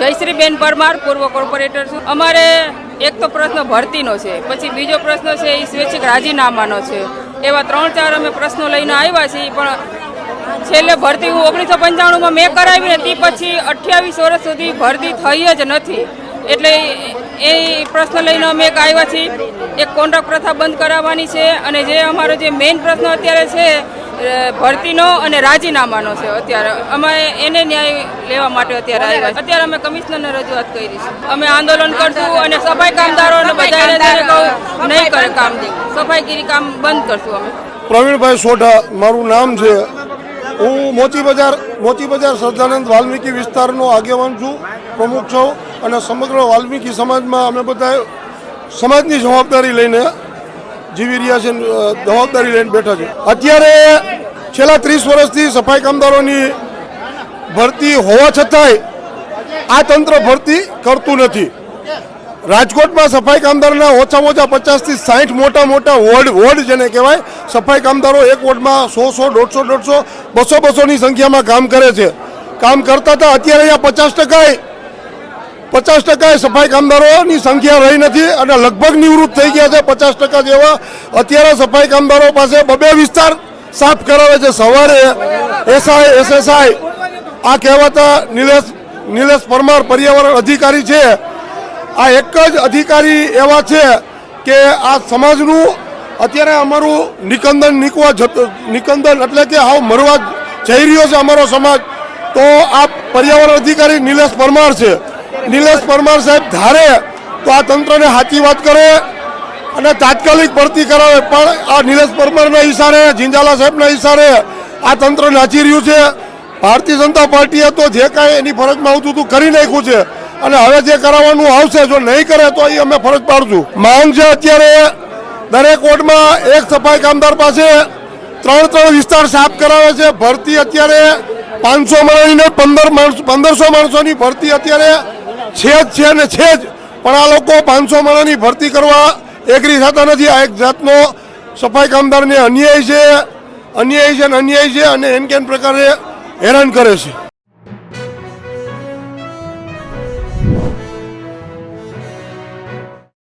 જયશ્રીબેન પરમાર, પૂર્વ કોર્પોરેટર છું. અમારે એક તો પ્રશ્ન ભરતીનો છે, પછી બીજો પ્રશ્ન છે એ સ્વૈચ્છિક રાજીનામાનો છે. એવા ત્રણ ચાર અમે પ્રશ્નો લઈને આવ્યા છીએ, પણ છેલ્લે ભરતી હું ઓગણીસો પંચાણુંમાં મેં કરાવી હતી પછી અઠ્યાવીસ વર્ષ સુધી ભરતી થઈ જ નથી. એટલે એ પ્રશ્ન લઈને અમે એક આવ્યા છીએ. એક કોન્ટ્રાક્ટ પ્રથા બંધ કરાવવાની છે, અને જે અમારો જે મેઇન પ્રશ્ન અત્યારે છે ભરતીનો અને રાજીનામાનો છે અત્યારે. અમે એને ન્યાય લેવા માટે અત્યારે આવ્યા છે અત્યારે અમે કમિશનરને રજૂઆત કરી છે. અમે આંદોલન કરશું અને સફાઈ કામદારોને બધાને કહું નહીં કરે કામ. સફાઈગીરી કામ બંધ કરશું અમે. પ્રવીણભાઈ સોઢા મારું નામ છે. હું મોતી બજાર મોતી બજાર સહજાનંદ વાલ્મીકી વિસ્તારનો આગેવાન છું પ્રમુખ છું અને સમગ્ર વાલ્મીકી સમાજમાં અમે બધા સમાજની જવાબદારી લઈને જીવી રહ્યા છે જવાબદારી લઈને બેઠા છે. અત્યારે છેલ્લા ત્રીસ વર્ષથી સફાઈ કામદારોની ભરતી હોવા છતાંય આ તંત્ર ભરતી કરતું નથી. રાજકોટમાં સફાઈ કામદારના ઓછામાં ઓછા પચાસથી સાઠ મોટા મોટા વોર્ડ વોર્ડ જેને કહેવાય, સફાઈ કામદારો એક વોર્ડમાં સો સો, દોઢસો દોઢસો, બસો, બસોની સંખ્યામાં કામ કરે છે. કામ કરતા હતા, અત્યારે અહીંયા પચાસ ટકાએ પચાસ ટકાએ સફાઈ કામદારોની સંખ્યા રહી નથી અને લગભગ નિવૃત્ત થઈ ગયા છે પચાસ ટકા જેવા. અત્યારે સફાઈ કામદારો પાસે બબે વિસ્તાર સાફ કરાવે છે. સવારે એસઆઈ એસએસઆઈ આ કહેવાતા નિલેશ નિલેશ પરમાર પર્યાવરણ અધિકારી છે. આ એક જ અધિકારી એવા છે કે આ સમાજનું અત્યારે અમારું નિકંદન નીકવા નિકંદન એટલે કે આવ મરવા જઈ રહ્યો છે અમારો સમાજ. તો આ પર્યાવરણ અધિકારી નિલેશ પરમાર છે. નિલેશ પરમાર સાહેબ ધારે તો આ તંત્રને સાચી વાત કરે અને તાત્કાલિક ભરતી કરાવે. પણ આ નિલેશ પરમારના ઈશારે ઝીંઝાલા સાહેબના ઈશારે આ તંત્ર નાચી રહ્યું છે. ભારતીય જનતા પાર્ટીએ તો જે કાંઈ એની ફરજમાં આવતું હતું કરી નાખ્યું છે. અને હવે જે કરાવવાનું આવશે, જો નહીં કરે તો એ અમે ફરજ પાડશું. માંગ છે અત્યારે દરેક વોર્ડમાં એક સફાઈ કામદાર પાસે ત્રણ ત્રણ વિસ્તાર સાફ કરાવે છે. ભરતી અત્યારે પાંચસો માણસની પંદર માણસો પંદરસો માણસોની ભરતી અત્યારે છે જ છે ને છે જ પણ આ લોકો પાંચસો માણસની ભરતી કરવા એગ્રી થતા નથી. આ એક જાતનો સફાઈ કામદારને અન્યાય છે. અન્યાય છે અને અન્યાય છે અને એન કેન પ્રકારે હેરાન કરે છે.